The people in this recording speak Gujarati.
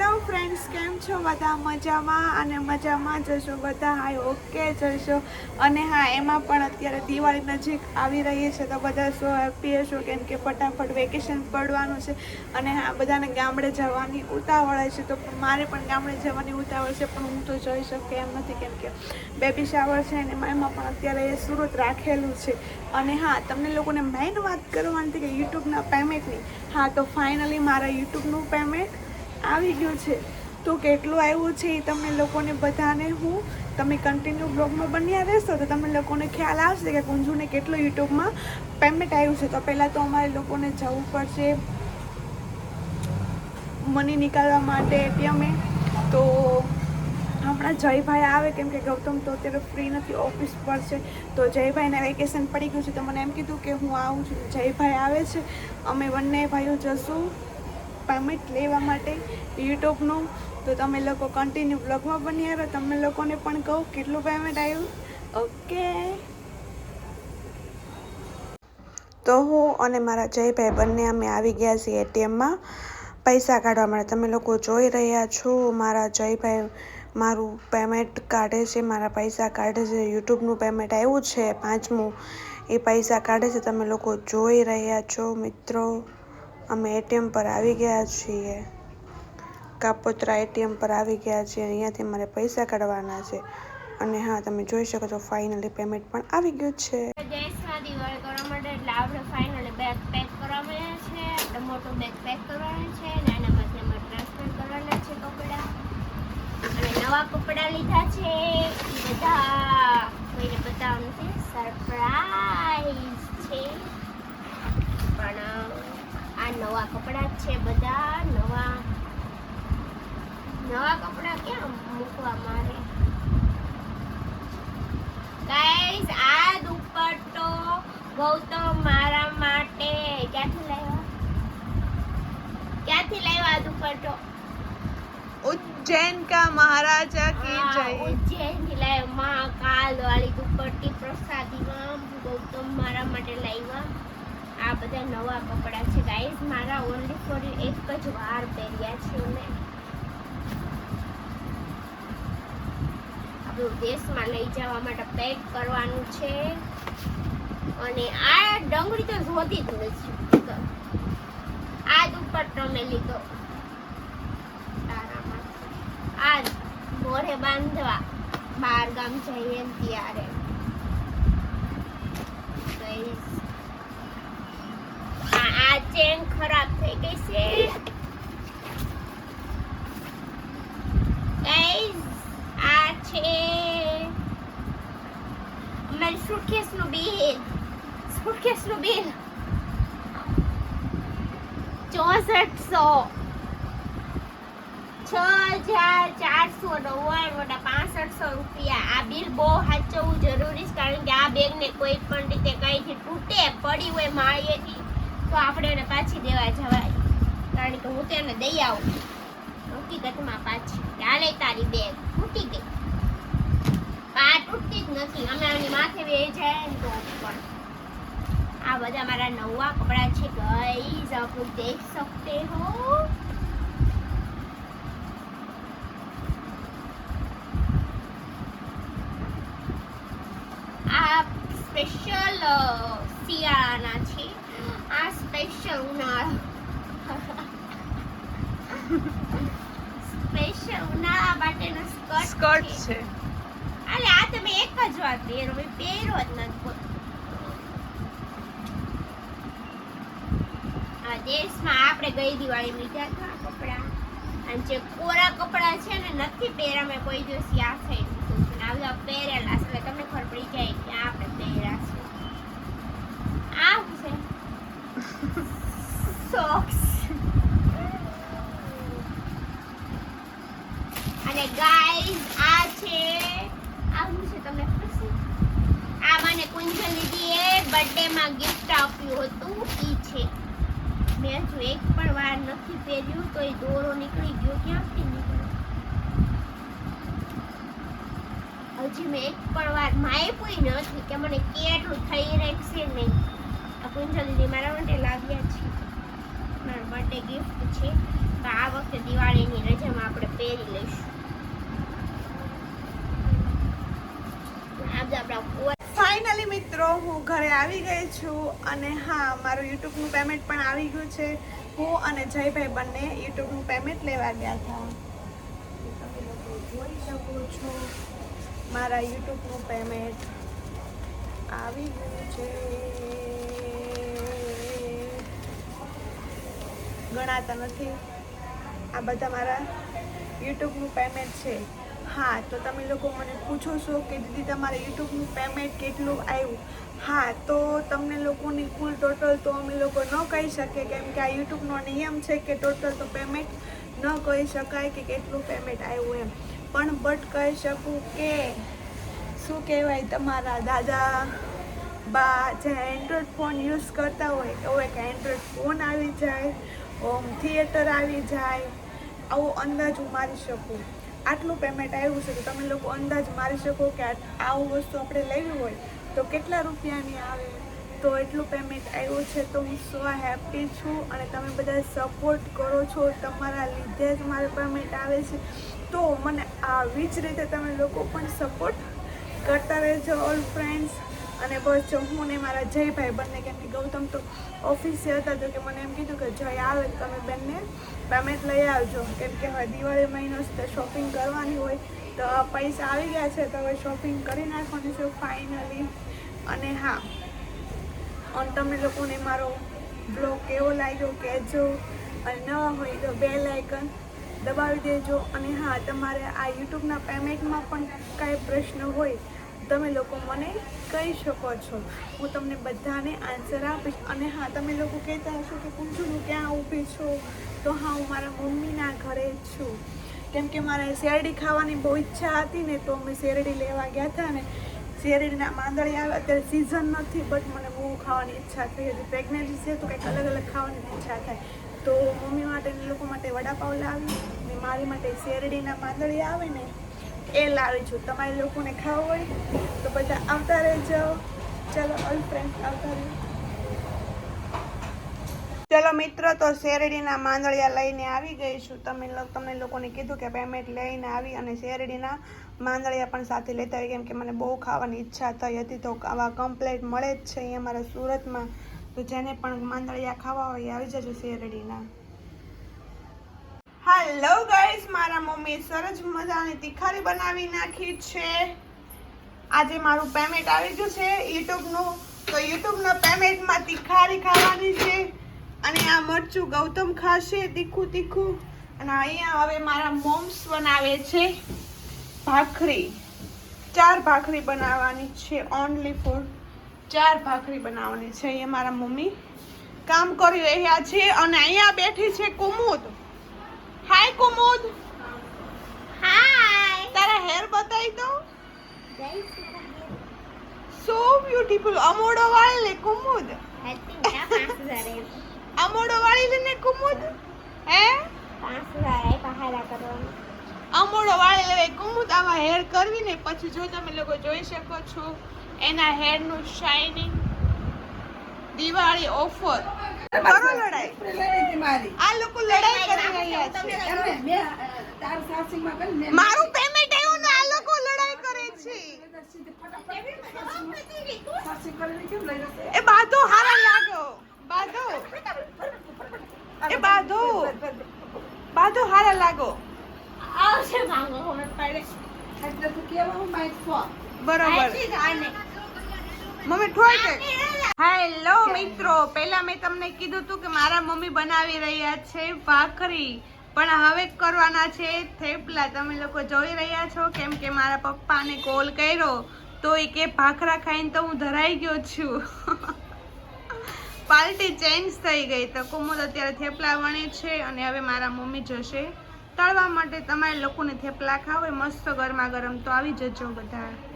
હેલો ફ્રેન્ડ્સ, કેમ છો? બધા મજામાં? અને મજામાં જશો બધા? હા, ઓકે જશો. અને હા, એમાં પણ અત્યારે દિવાળી નજીક આવી રહી છે, તો બધા સો હેપી હશો, કેમ કે ફટાફટ વેકેશન પડવાનું છે. અને હા, બધાને ગામડે જવાની ઉતાવળ છે તો મારે પણ ગામડે જવાની ઉતાવળ છે, પણ હું તો જઈ શકે એમ નથી, કેમ કે બેબી શાવર છે અને એમાં પણ અત્યારે એ સુરત રાખેલું છે. અને હા, તમને લોકોને મેઇન વાત કરવાની હતી કે યુટ્યુબના પેમેન્ટની હા, તો ફાઇનલી મારા યુટ્યુબનું પેમેન્ટ આવી ગયું છે. તો કેટલું આવ્યું છે એ તમને લોકોને બધાને હું, તમે કન્ટિન્યુ બ્લોગમાં બન્યા રહેશો તો તમને લોકોને ખ્યાલ આવશે કે કુંજુને કેટલું યુટ્યુબમાં પેમેન્ટ આવ્યું છે. તો પહેલાં તો અમારે લોકોને જવું પડશે મની નીકાળવા માટે એટીએમે તો હમણાં જયભાઈ આવે કેમ કે ગૌતમ તો અત્યારે ફ્રી નથી ઓફિસ પર છે. તો જયભાઈને વેકેશન પડી ગયું છે તો મને એમ કીધું કે હું આવું છું. જયભાઈ આવે છે, અમે બંને ભાઈઓ જશું. પેમેન્ટ લેવા માટે યુટ્યુબનું. તો તમે લોકો કન્ટિન્યુ બ્લોગમાં બની રહો. તમે લોકોને પણ કહું કેટલું પેમેન્ટ આવ્યું. ઓકે તો હું અને મારા જયભાઈ બંને અમે આવી ગયા છીએ એટીએમમાં પૈસા કાઢવા માટે તમે લોકો જોઈ રહ્યા છો. મારા જયભાઈ મારું પેમેન્ટ કાઢે છે, મારા પૈસા કાઢે છે. યુટ્યુબનું પેમેન્ટ આવ્યું છે પાંચમું. એ પૈસા કાઢે છે, તમે લોકો જોઈ રહ્યા છો મિત્રો. અમે એટીએમ પર આવી ગયા છીએ. કાપોત્રા એટીએમ પર આવી ગયા છીએ. અહીંયાથી મારે પૈસા કાઢવાના છે. અને હા, તમે જોઈ શકો છો ફાઇનલી પેમેન્ટ પણ આવી ગયું છે. દિવાળી કરવા માટે એટલે આપણે ફાઇનલી બેગ પેક કરવાના છે. મોટું બેગ પેક કરવાનું છે. અને એના પછી એમાં ટ્રાન્સફર કરવાના છે કપડાં. અને નવા કપડાં લીધા છે. બધા કોઈને બતાવવાનું છે. છે. પણ આ નવા કપડાં જ છે બધા. નવા નવા કપડાં ક્યાં મૂકવા મારે? ગાઈસ આ દુપટ્ટો ગૌતમ મારા માટે. ક્યાંથી લાવ્યા? ક્યાંથી લાવ્યા આ દુપટ્ટો? ઉજ્જૈન કા મહારાજા કી હા, જય. ઉજ્જૈનથી લાવ્યા. મહાકાલ વાળી દુપટ્ટી પ્રસાદીમાં ગૌતમ મારા માટે લાવ્યા આ બધા નવા કપડાં છે. ગાઈઝ મારા ઓનલી ફોર એક જ વાર પહેર્યા છે મેં. આપણું દેશમાં લઈ જવા માટે પેક કરવાનું છે. અને આ ડંગળી તો જોતી જ નથી આ ઉપર તમે લીધો. આ મોઢે બાંધવા. બહાર ગામ જઈએ ત્યારે. આ આ ચેન ખરાબ થઈ ગઈ છે Guys, આ છે અમારી સુટકેસનું બિલ સુટકેસનું બિલ ચોસઠસો છ હજાર ચારસો નવ્વાણું પાસઠસો રૂપિયા આ બિલ બહુ સાચવવું જરૂરી છે કારણ કે આ બેગને કોઈ પણ રીતે કંઈથી તૂટે પડી હોય માળીએથી તો આપણે એને પાછી દેવા જવાય. કારણ કે હું તો એને દઈ આવું. હકીકતમાં પાછી. ચાલે તારી બેગ તૂટી ગઈ. આ તૂટતી જ નથી. અમે એની માથે બે જાય ને તો પણ. આ બધા મારા નવા કપડાં છે ગાઈઝ આપ દેખ સકતે હો. સ્પેશિયલ સિયા સ્પેશિયલ ઉનાળા સ્પેશિયલ ઉનાળા માટેનો સ્કર્ટ સ્કર્ટ છે. અરે આ તમે એક જ વાર પહેરો મેં પહેરો જ નથી. આ દેશમાં આપણે ગઈ દિવાળી લીધા હતા કપડા. અને જે કોરા કપડા છે ને નથી પહેરા મેં કોઈ દિવસ આ થઈ મૂકું છું ને. આ બધા પહેરેલા છે. એટલે તમને ખબર પડી જાય કે આપણે પહેર્યા છે. આ છે. સોક્સ અને ગાઈઝ આ છે આ શું છે તમને ખબર છે આ મને કુંજલ દીદીએ બર્થડે માં ગિફ્ટ આપ્યું હતું ઈ છે મેં હજુ એક પણ વાર નથી પહેર્યું તો એ દોરો નીકળી ગયો ક્યાંથી નીકળ્યો હજી મેં એક પણ વાર માયપુઈ નથી કે મને કેટલું થઈ રહેશે નહીં આ કુંજલ દીદી મારા માટે લાવ્યા છે મારા બર્થડે ગિફ્ટ છે. તો આ વખતે દિવાળીની રજામાં પહેરી લઈશું. આપણા ફાઇનલી મિત્રો, હું ઘરે આવી ગઈ છું અને હા, મારું યુટ્યુબનું પેમેન્ટ પણ આવી ગયું છે. હું અને જયભાઈ બંને યુટ્યુબનું પેમેન્ટ લેવા ગયા હતા. તમે લોકો જોઈ શકો છો, મારા યુટ્યુબનું પેમેન્ટ આવી ગયું છે. ગણાતા નથી. આ બધા મારા યુટ્યુબનું પેમેન્ટ છે. હા, તો તમે લોકો મને પૂછો છો કે દીદી તમારે યુટ્યુબનું પેમેન્ટ કેટલું આવ્યું હા, તો તમને લોકોની કુલ ટોટલ તો અમે લોકો ન કહી શકીએ, કેમ કે આ યુટ્યુબનો નિયમ છે કે ટોટલ તો પેમેન્ટ ન કહી શકાય કે કેટલું પેમેન્ટ આવ્યું એમ. પણ બટ કહી શકું કે, શું કહેવાય તમારા દાદા, બા જે એન્ડ્રોઈડ ફોન યુઝ કરતા હોય એવો એક એન્ડ્રોઈડ ફોન આવી જાય થિયેટર આવી જાય, આવો અંદાજ હું મારી શકું. આટલું પેમેન્ટ આવ્યું છે તો તમે લોકો અંદાજ મારી શકો કે આવું વસ્તુ આપણે લેવી હોય તો કેટલા રૂપિયાની આવે? તો એટલું પેમેન્ટ આવ્યું છે તો હું સો હેપી છું અને તમે બધા સપોર્ટ કરો છો તમારા લીધે જ મારે પેમેન્ટ આવે છે. તો મને આવી જ રીતે તમે લોકો પણ સપોર્ટ કરતા રહેજો ઓલ ફ્રેન્ડ્સ અને બસ જો હું ને મારા જયભાઈ બંને, કેમ કે ગૌતમ તો ઓફિસે હતા, તો કે મને એમ કીધું કે જય આવે તમે બંને પેમેન્ટ લઈ આવજો. કેમ કે હવે દિવાળી મહિનો છે શોપિંગ કરવાની હોય, તો પૈસા આવી ગયા છે, તો હવે શોપિંગ કરી નાખવાની છે ફાઇનલી અને હા અને તમે લોકોને મારો બ્લોગ કેવો લાગ્યો, કહેજો. અને નવા હોય તો બે લાઇકન દબાવી દેજો. અને હા, તમારે આ યુટ્યુબના પેમેન્ટમાં પણ કાંઈ પ્રશ્ન હોય તમે લોકો મને કહી શકો છો. હું તમને બધાને આન્સર આપીશ. અને હા, તમે લોકો કહેતા હશો કે પૂછું હું ક્યાં ઊભી છું? તો હા, હું મારા મમ્મીના ઘરે જ છું. કેમ કે મારે શેરડી ખાવાની બહુ ઈચ્છા હતી ને, તો અમે શેરડી લેવા ગયા હતા ને, શેરડીના માંદળી આવે, અત્યારે સિઝન નથી બટ મને બહુ ખાવાની ઈચ્છા થઈ હતી. પ્રેગ્નન્સી છે તો કંઈક અલગ અલગ ખાવાની ઈચ્છા થાય. તો મમ્મી માટે લોકો માટે વડાપાવ લાવી ને મારી માટે શેરડીના માંદળી આવે ને એ લાવી છું. તમારે લોકોને ખાવું હોય તો બધા આવતા રહેજો. ચલો ઓલ ફ્રેન્ડ આવતા રહેજો ચલો, મિત્રો, તો શેરડીના માંદળિયા લઈને આવી ગઈ છું. તમે તમને લોકોને કીધું કે પેમેન્ટ લઈને આવી અને શેરડીના માંદળિયા પણ સાથે લેતા આવી. કેમ કે મને બહુ ખાવાની ઈચ્છા થઈ હતી. તો આવા કમ્પ્લેટ મળે જ છે અહીંયા અમારા સુરતમાં. તો જેને પણ માંદળિયા ખાવા હોય આવી જજો શેરડીના. હેલો ગાઈસ મારા મમ્મી સરસ મજાની તિખારી બનાવી નાખી છે. આજે મારું પેમેન્ટ આવી ગયું છે યુટ્યુબનું. તો યુટ્યુબના પેમેન્ટમાં તિખારી ખાવાની છે. અને આ મરચું ગૌતમ ખાશે તીખું તીખું. અને અહીંયા હવે મારા મોમ્સ બનાવે છે ભાખરી. ચાર ભાખરી બનાવવાની છે ઓનલી ફોર ચાર ભાખરી બનાવવાની છે અહીંયા મારા મમ્મી. કામ કરી રહ્યા છે અને અહીંયા બેઠી છે કુમુદ. હાય કુમુદ હાય તારા હેર બતાવી દો સો બ્યુટીફુલ અમોડો વાળી લે કુમુદ હેપી મેરા 5000 એમ અમોડો વાળી લે કુમુદ હે 5000 આપ્યા હારા કરવાનું અમોડો વાળી લેવે કુમુદ આવા હેર કરવી ને પછી જો તમે લોકો જોઈ શકો છો એના હેરનું શાઇનિંગ દિવાળી ઓફર કરો લડાઈ. આ લોકો લડાઈ કરી રહ્યા છે. મારું પેમેન્ટ આવ્યું ને આ લોકો લડાઈ કરે છે. એ બાધો હારા લાગો. બાધો. એ બાધો. બાધો હારા લાગો. આવશે માંગો ખબર પડે બરોબર. મમ્મી દે. હેલો મિત્રો. પહેલા મેં તમને કીધું હતું કે મારા મમ્મી બનાવી રહ્યા છે ભાખરી. પણ હવે કરવાના છે થેપલા. તમે લોકો જોઈ રહ્યા છો કેમ કે મારા પપ્પાને કોલ કર્યો. તો એ કે, ભાખરા ખાઈને તો હું ધરાઈ ગયો છું. પાર્ટી ચેન્જ થઈ ગઈ તો કુમુદ અત્યારે થેપલા વણે છે અને હવે મારા મમ્મી જશે. તળવા માટે તમારે લોકોને થેપલા ખાવ. મસ્ત ગરમા ગરમ તો આવી જજો બધા.